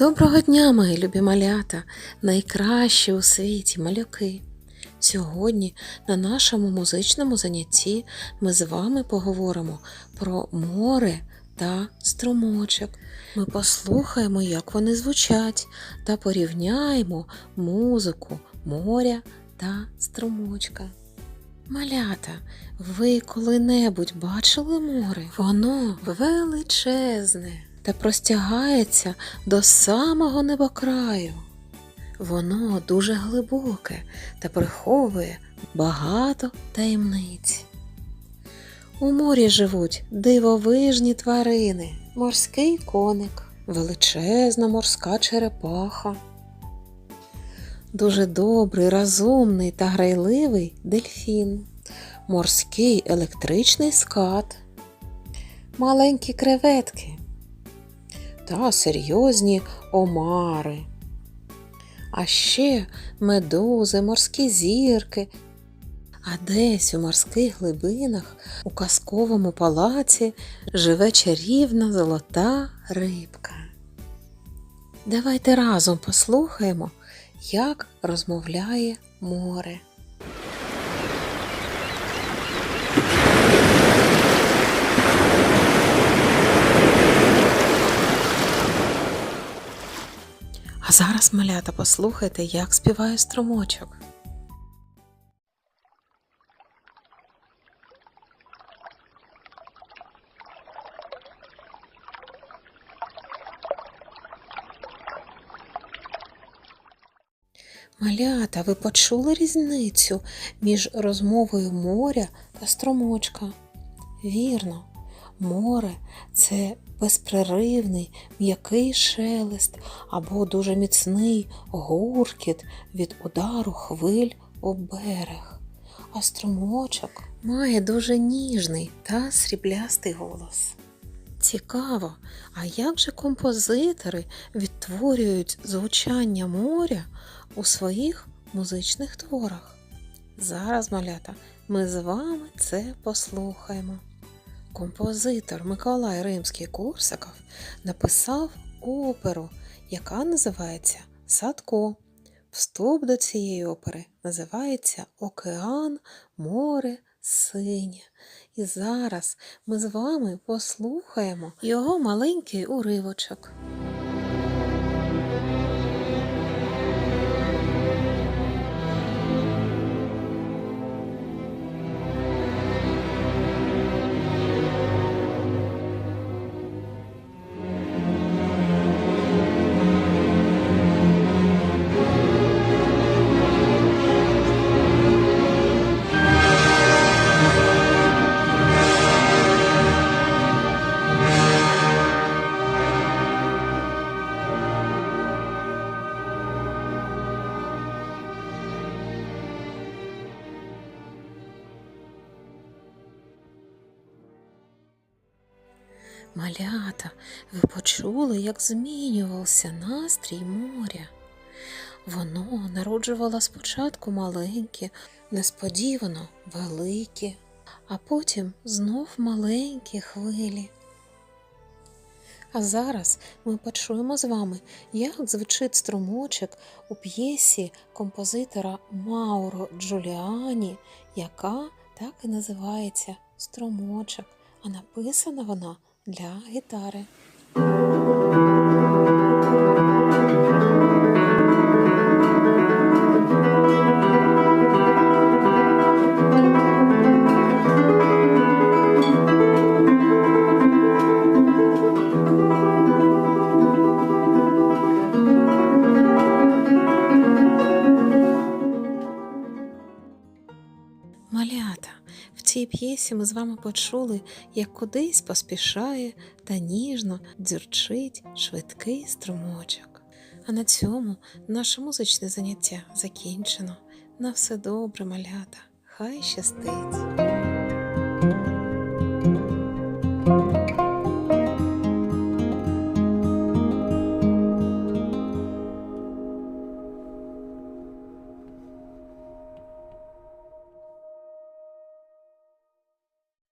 Доброго дня, мої любі малята, найкращі у світі малюки. Сьогодні на нашому музичному занятті ми з вами поговоримо про море та струмочок. Ми послухаємо, як вони звучать, та порівняємо музику моря та струмочка. Малята, ви коли-небудь бачили море? Воно величезне та простягається до самого небокраю. Воно дуже глибоке та приховує багато таємниць. У морі живуть дивовижні тварини, морський коник, величезна морська черепаха, дуже добрий, розумний та грайливий дельфін, морський електричний скат, маленькі креветки та серйозні омари. А ще медузи, морські зірки. А десь у морських глибинах у казковому палаці живе чарівна золота рибка. Давайте разом послухаємо, як розмовляє море. А зараз, малята, послухайте, як співає струмочок. Малята, ви почули різницю між розмовою моря та струмочка? Вірно, море це безпреривний м'який шелест або дуже міцний гуркіт від удару хвиль об берег. А струмочок має дуже ніжний та сріблястий голос. Цікаво, а як же композитори відтворюють звучання моря у своїх музичних творах? Зараз, малята, ми з вами це послухаємо. Композитор Миколай Римський Корсаков написав оперу, яка називається Садко. Вступ до цієї опери називається Океан, море, синє. І зараз ми з вами послухаємо його маленький уривочок. Малята, ви почули, як змінювався настрій моря. Воно народжувало спочатку маленькі, несподівано великі, а потім знов маленькі хвилі. А зараз ми почуємо з вами, як звучить струмочок у п'єсі композитора Мауро Джуліані, яка так і називається Струмочок, а написана вона для гітари. Цій п'єсі ми з вами почули, як кудись поспішає та ніжно дзюрчить швидкий струмочок. А на цьому наше музичне заняття закінчено. На все добре, малята, хай щастить!